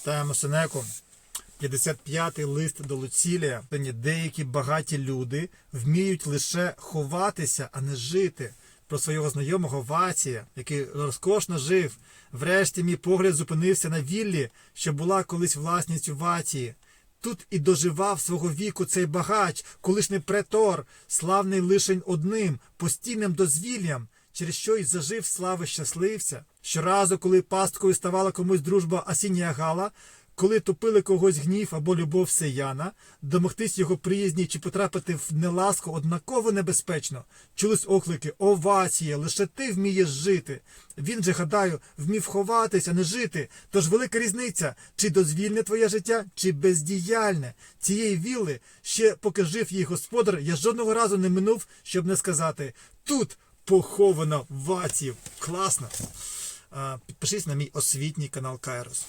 Читаємо Сенеку. 55-й лист до Луцілія. Деякі багаті люди вміють лише ховатися, а не жити. Про свого знайомого Вація, який розкошно жив. Врешті мій погляд зупинився на віллі, що була колись власністю Вації. Тут і доживав свого віку цей багач, колишній претор, славний лишень одним, постійним дозвіллям, через що й зажив слави щасливця. Щоразу, коли пасткою ставала комусь дружба Асінія Гала, коли топили когось гнів або любов Сияна, домогтись його приязні чи потрапити в неласку однаково небезпечно. Чулись оклики Овація, лише ти вмієш жити. Він же, гадаю, вмів ховатись, а не жити. Тож велика різниця, чи дозвільне твоє життя, чи бездіяльне. Цієї вілли, ще поки жив її господар, я жодного разу не минув, щоб не сказати тут поховано ватів. Класно. Підпишись на мій освітній канал Кайрос.